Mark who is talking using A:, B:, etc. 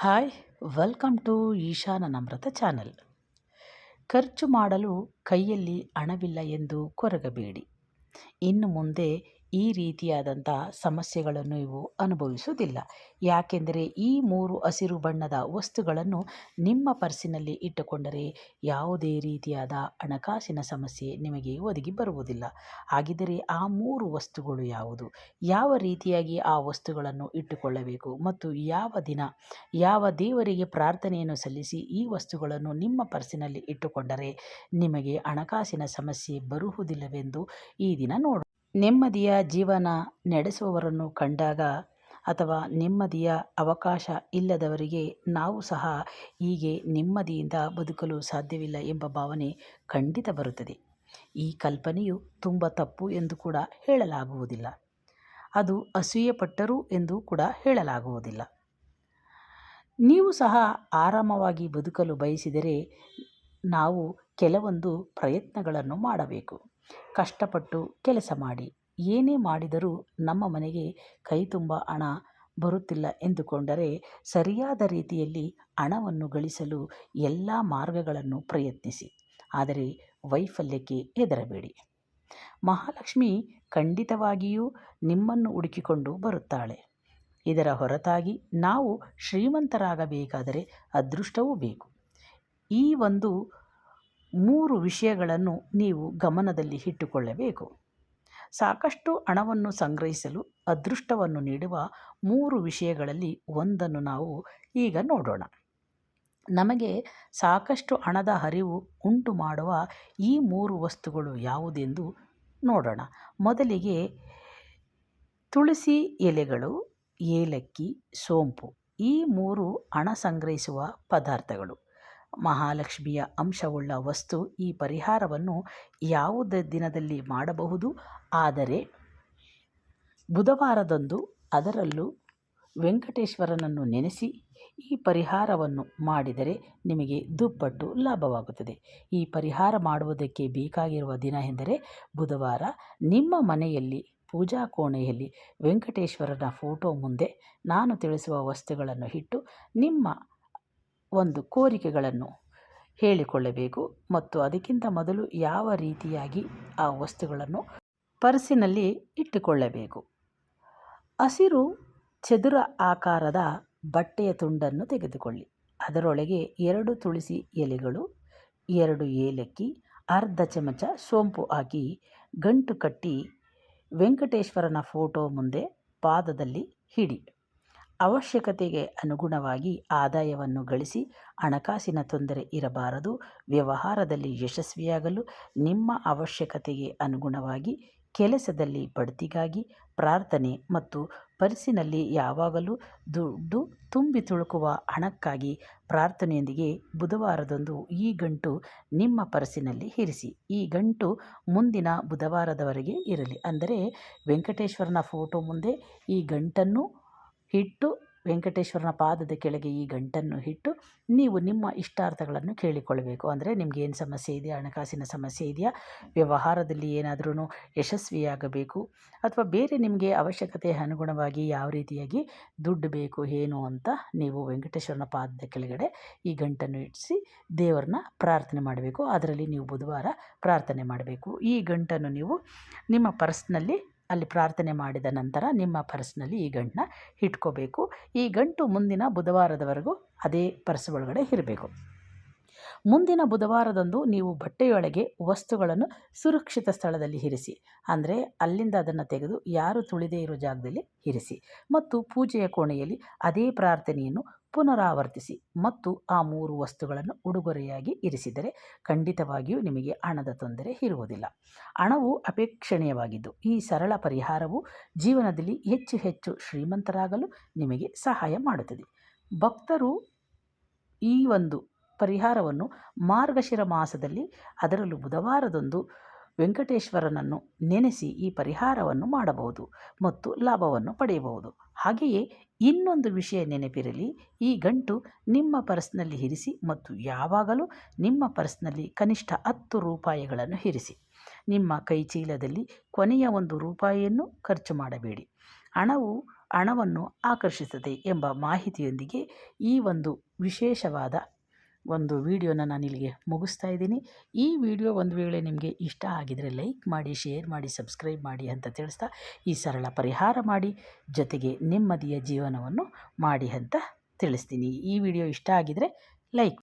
A: Hi welcome to Eshana Namratha channel. ಖರ್ಚು ಮಾಡಲು ಕೈಯಲ್ಲಿ ಹಣವಿಲ್ಲ ಎಂದು ಕೊರಗಬೇಡಿ. ಇನ್ನು ಮುಂದೆ ಈ ರೀತಿಯಾದಂಥ ಸಮಸ್ಯೆಗಳನ್ನು ಇವು ಅನುಭವಿಸುವುದಿಲ್ಲ. ಯಾಕೆಂದರೆ ಈ ಮೂರು ಹಸಿರು ಬಣ್ಣದ ವಸ್ತುಗಳನ್ನು ನಿಮ್ಮ ಪರ್ಸಿನಲ್ಲಿ ಇಟ್ಟುಕೊಂಡರೆ ಯಾವುದೇ ರೀತಿಯಾದ ಹಣಕಾಸಿನ ಸಮಸ್ಯೆ ನಿಮಗೆ ಒದಗಿ ಬರುವುದಿಲ್ಲ. ಹಾಗಿದ್ದರೆ ಆ ಮೂರು ವಸ್ತುಗಳು ಯಾವುದು? ಯಾವ ರೀತಿಯಾಗಿ ಆ ವಸ್ತುಗಳನ್ನು ಇಟ್ಟುಕೊಳ್ಳಬೇಕು? ಮತ್ತು ಯಾವ ದಿನ, ಯಾವ ದೇವರಿಗೆ ಪ್ರಾರ್ಥನೆಯನ್ನು ಸಲ್ಲಿಸಿ ಈ ವಸ್ತುಗಳನ್ನು ನಿಮ್ಮ ಪರ್ಸಿನಲ್ಲಿ ಇಟ್ಟುಕೊಂಡರೆ ನಿಮಗೆ ಹಣಕಾಸಿನ ಸಮಸ್ಯೆ ಬರುವುದಿಲ್ಲವೆಂದು ಈ ದಿನ ನೋಡು ನೆಮ್ಮದಿಯ ಜೀವನ ನಡೆಸುವವರನ್ನು ಕಂಡಾಗ ಅಥವಾ ನೆಮ್ಮದಿಯ ಅವಕಾಶ ಇಲ್ಲದವರಿಗೆ ನಾವು ಸಹ ಹೀಗೆ ನೆಮ್ಮದಿಯಿಂದ ಬದುಕಲು ಸಾಧ್ಯವಿಲ್ಲ ಎಂಬ ಭಾವನೆ ಖಂಡಿತ ಬರುತ್ತದೆ. ಈ ಕಲ್ಪನೆಯು ತುಂಬ ತಪ್ಪು ಎಂದು ಕೂಡ ಹೇಳಲಾಗುವುದಿಲ್ಲ. ಅದು ಅಸೂಯೆಪಟ್ಟರು ಎಂದು ಕೂಡ ಹೇಳಲಾಗುವುದಿಲ್ಲ. ನೀವು ಸಹ ಆರಾಮವಾಗಿ ಬದುಕಲು ಬಯಸಿದರೆ ನಾವು ಕೆಲವೊಂದು ಪ್ರಯತ್ನಗಳನ್ನು ಮಾಡಬೇಕು. ಕಷ್ಟಪಟ್ಟು ಕೆಲಸ ಮಾಡಿ. ಏನೇ ಮಾಡಿದರೂ ನಮ್ಮ ಮನೆಗೆ ಕೈ ತುಂಬ ಹಣ ಬರುತ್ತಿಲ್ಲ ಎಂದುಕೊಂಡರೆ ಸರಿಯಾದ ರೀತಿಯಲ್ಲಿ ಹಣವನ್ನು ಗಳಿಸಲು ಎಲ್ಲ ಮಾರ್ಗಗಳನ್ನು ಪ್ರಯತ್ನಿಸಿ. ಆದರೆ ವೈಫಲ್ಯಕ್ಕೆ ಹೆದರಬೇಡಿ. ಮಹಾಲಕ್ಷ್ಮಿ ಖಂಡಿತವಾಗಿಯೂ ನಿಮ್ಮನ್ನು ಹುಡುಕಿಕೊಂಡು ಬರುತ್ತಾಳೆ. ಇದರ ಹೊರತಾಗಿ ನಾವು ಶ್ರೀಮಂತರಾಗಬೇಕಾದರೆ ಅದೃಷ್ಟವೂ ಬೇಕು. ಈ ಒಂದು ಮೂರು ವಿಷಯಗಳನ್ನು ನೀವು ಗಮನದಲ್ಲಿ ಇಟ್ಟುಕೊಳ್ಳಬೇಕು. ಸಾಕಷ್ಟು ಹಣವನ್ನು ಸಂಗ್ರಹಿಸಲು ಅದೃಷ್ಟವನ್ನು ನೀಡುವ ಮೂರು ವಿಷಯಗಳಲ್ಲಿ ಒಂದನ್ನು ನಾವು ಈಗ ನೋಡೋಣ. ನಮಗೆ ಸಾಕಷ್ಟು ಹಣದ ಹರಿವು ಉಂಟು ಮಾಡುವ ಈ ಮೂರು ವಸ್ತುಗಳು ಯಾವುದೆಂದು ನೋಡೋಣ. ಮೊದಲಿಗೆ ತುಳಸಿ ಎಲೆಗಳು, ಏಲಕ್ಕಿ, ಸೋಂಪು ಈ ಮೂರು ಹಣ ಸಂಗ್ರಹಿಸುವ ಪದಾರ್ಥಗಳು. ಮಹಾಲಕ್ಷ್ಮಿಯ ಅಂಶವುಳ್ಳ ವಸ್ತು ಈ ಪರಿಹಾರವನ್ನು ಯಾವುದೇ ದಿನದಲ್ಲಿ ಮಾಡಬಹುದು. ಆದರೆ ಬುಧವಾರದಂದು ಅದರಲ್ಲೂ ವೆಂಕಟೇಶ್ವರನನ್ನು ನೆನೆಸಿ ಈ ಪರಿಹಾರವನ್ನು ಮಾಡಿದರೆ ನಿಮಗೆ ದುಪ್ಪಟ್ಟು ಲಾಭವಾಗುತ್ತದೆ. ಈ ಪರಿಹಾರ ಮಾಡುವುದಕ್ಕೆ ಬೇಕಾಗಿರುವ ದಿನ ಎಂದರೆ ಬುಧವಾರ. ನಿಮ್ಮ ಮನೆಯಲ್ಲಿ, ಪೂಜಾ ಕೋಣೆಯಲ್ಲಿ ವೆಂಕಟೇಶ್ವರನ ಫೋಟೋ ಮುಂದೆ ನಾನು ತಿಳಿಸುವ ವಸ್ತುಗಳನ್ನು ಇಟ್ಟು ನಿಮ್ಮ ಒಂದು ಕೋರಿಕೆಗಳನ್ನು ಹೇಳಿಕೊಳ್ಳಬೇಕು ಮತ್ತು ಅದಕ್ಕಿಂತ ಮೊದಲು ಯಾವ ರೀತಿಯಾಗಿ ಆ ವಸ್ತುಗಳನ್ನು ಪರ್ಸಿನಲ್ಲಿ ಇಟ್ಟುಕೊಳ್ಳಬೇಕು. ಹಸಿರು ಚದುರ ಆಕಾರದ ಬಟ್ಟೆಯ ತುಂಡನ್ನು ತೆಗೆದುಕೊಳ್ಳಿ. ಅದರೊಳಗೆ ಎರಡು ತುಳಸಿ ಎಲೆಗಳು, ಎರಡು ಏಲಕ್ಕಿ, ಅರ್ಧ ಚಮಚ ಸೋಂಪು ಹಾಕಿ ಗಂಟು ಕಟ್ಟಿ ವೆಂಕಟೇಶ್ವರನ ಫೋಟೋ ಮುಂದೆ ಪಾದದಲ್ಲಿ ಹಿಡಿ. ಅವಶ್ಯಕತೆಗೆ ಅನುಗುಣವಾಗಿ ಆದಾಯವನ್ನು ಗಳಿಸಿ ಹಣಕಾಸಿನ ತೊಂದರೆ ಇರಬಾರದು. ವ್ಯವಹಾರದಲ್ಲಿ ಯಶಸ್ವಿಯಾಗಲು ನಿಮ್ಮ ಅವಶ್ಯಕತೆಗೆ ಅನುಗುಣವಾಗಿ ಕೆಲಸದಲ್ಲಿ ಬಡ್ತಿಗಾಗಿ ಪ್ರಾರ್ಥನೆ ಮತ್ತು ಪರ್ಸಿನಲ್ಲಿ ಯಾವಾಗಲೂ ದುಡ್ಡು ತುಂಬಿ ತುಳುಕುವ ಹಣಕ್ಕಾಗಿ ಪ್ರಾರ್ಥನೆಯೊಂದಿಗೆ ಬುಧವಾರದಂದು ಈ ಗಂಟು ನಿಮ್ಮ ಪರ್ಸಿನಲ್ಲಿ ಇರಿಸಿ. ಈ ಗಂಟು ಮುಂದಿನ ಬುಧವಾರದವರೆಗೆ ಇರಲಿ. ಅಂದರೆ ವೆಂಕಟೇಶ್ವರನ ಫೋಟೋ ಮುಂದೆ ಈ ಗಂಟನ್ನು ಇಟ್ಟು ವೆಂಕಟೇಶ್ವರನ ಪಾದದ ಕೆಳಗೆ ಈ ಗಂಟನ್ನು ಇಟ್ಟು ನೀವು ನಿಮ್ಮ ಇಷ್ಟಾರ್ಥಗಳನ್ನು ಕೇಳಿಕೊಳ್ಳಬೇಕು. ಅಂದರೆ ನಿಮ್ಗೆ ಏನು ಸಮಸ್ಯೆ ಇದೆಯಾ ಹಣಕಾಸಿನ ಸಮಸ್ಯೆ ಇದೆಯಾ? ವ್ಯವಹಾರದಲ್ಲಿ ಏನಾದ್ರೂ ಯಶಸ್ವಿಯಾಗಬೇಕು? ಅಥವಾ ಬೇರೆ ನಿಮಗೆ ಅವಶ್ಯಕತೆ ಅನುಗುಣವಾಗಿ ಯಾವ ರೀತಿಯಾಗಿ ದುಡ್ಡು ಬೇಕು, ಏನು ಅಂತ ನೀವು ವೆಂಕಟೇಶ್ವರನ ಪಾದದ ಕೆಳಗಡೆ ಈ ಗಂಟನ್ನು ಇಡಿಸಿ ದೇವರನ್ನ ಪ್ರಾರ್ಥನೆ ಮಾಡಬೇಕು. ಅದರಲ್ಲಿ ನೀವು ಬುಧವಾರ ಪ್ರಾರ್ಥನೆ ಮಾಡಬೇಕು. ಈ ಗಂಟನ್ನು ನೀವು ನಿಮ್ಮ ಪರ್ಸ್ನಲ್ಲಿ ಅಲ್ಲಿ ಪ್ರಾರ್ಥನೆ ಮಾಡಿದ ನಂತರ ನಿಮ್ಮ ಪರ್ಸ್ನಲ್ಲಿ ಈ ಗಂಟನ್ನ ಇಟ್ಕೋಬೇಕು. ಈ ಗಂಟು ಮುಂದಿನ ಬುಧವಾರದವರೆಗೂ ಅದೇ ಪರ್ಸ್ ಒಳಗಡೆ ಇರಬೇಕು. ಮುಂದಿನ ಬುಧವಾರದಂದು ನೀವು ಬಟ್ಟೆಯೊಳಗೆ ವಸ್ತುಗಳನ್ನು ಸುರಕ್ಷಿತ ಸ್ಥಳದಲ್ಲಿ ಇರಿಸಿ, ಅಂದರೆ ಅಲ್ಲಿಂದ ಅದನ್ನು ತೆಗೆದು ಯಾರು ತುಳಿದೇ ಇರೋ ಜಾಗದಲ್ಲಿ ಇರಿಸಿ ಮತ್ತು ಪೂಜೆಯ ಕೋಣೆಯಲ್ಲಿ ಅದೇ ಪ್ರಾರ್ಥನೆಯನ್ನು ಪುನರಾವರ್ತಿಸಿ ಮತ್ತು ಆ ಮೂರು ವಸ್ತುಗಳನ್ನು ಉಡುಗೊರೆಯಾಗಿ ಇರಿಸಿದರೆ ಖಂಡಿತವಾಗಿಯೂ ನಿಮಗೆ ಹಣದ ತೊಂದರೆ ಇರುವುದಿಲ್ಲ. ಹಣವು ಅಪೇಕ್ಷಣೀಯವಾಗಿದ್ದು, ಈ ಸರಳ ಪರಿಹಾರವು ಜೀವನದಲ್ಲಿ ಹೆಚ್ಚು ಹೆಚ್ಚು ಶ್ರೀಮಂತರಾಗಲು ನಿಮಗೆ ಸಹಾಯ ಮಾಡುತ್ತದೆ. ಭಕ್ತರು ಈ ಒಂದು ಪರಿಹಾರವನ್ನು ಮಾರ್ಗಶಿರ ಮಾಸದಲ್ಲಿ ಅದರಲ್ಲೂ ಬುಧವಾರದಂದು ವೆಂಕಟೇಶ್ವರನನ್ನು ನೆನೆಸಿ ಈ ಪರಿಹಾರವನ್ನು ಮಾಡಬಹುದು ಮತ್ತು ಲಾಭವನ್ನು ಪಡೆಯಬಹುದು. ಹಾಗೆಯೇ ಇನ್ನೊಂದು ವಿಷಯ ನೆನಪಿರಲಿ, ಈ ಗಂಟು ನಿಮ್ಮ ಪರ್ಸ್ನಲ್ಲಿ ಇರಿಸಿ ಮತ್ತು ಯಾವಾಗಲೂ ನಿಮ್ಮ ಪರ್ಸ್ನಲ್ಲಿ ಕನಿಷ್ಠ ಹತ್ತು ರೂಪಾಯಿಗಳನ್ನು ಇರಿಸಿ. ನಿಮ್ಮ ಕೈ ಚೀಲದಲ್ಲಿ ಕೊನೆಯ ಒಂದು ರೂಪಾಯಿಯನ್ನು ಖರ್ಚು ಮಾಡಬೇಡಿ. ಹಣವು ಹಣವನ್ನು ಆಕರ್ಷಿಸುತ್ತದೆ ಎಂಬ ಮಾಹಿತಿಯೊಂದಿಗೆ ಈ ಒಂದು ವಿಶೇಷವಾದ ಒಂದು ವಿಡಿಯೋನ ನಾನು ಇಲ್ಲಿಗೆ ಮುಗಿಸ್ತಾ ಇದ್ದೀನಿ. ಈ ವಿಡಿಯೋ ಒಂದು ವೇಳೆ ನಿಮಗೆ ಇಷ್ಟ ಆಗಿದರೆ ಲೈಕ್ ಮಾಡಿ, ಶೇರ್ ಮಾಡಿ, ಸಬ್ಸ್ಕ್ರೈಬ್ ಮಾಡಿ ಅಂತ ತಿಳಿಸ್ತಾ ಈ ಸರಳ ಪರಿಹಾರ ಮಾಡಿ ಜೊತೆಗೆ ನೆಮ್ಮದಿಯ ಜೀವನವನ್ನು ಮಾಡಿ ಅಂತ ತಿಳಿಸ್ತೀನಿ. ಈ ವಿಡಿಯೋ ಇಷ್ಟ ಆಗಿದರೆ ಲೈಕ್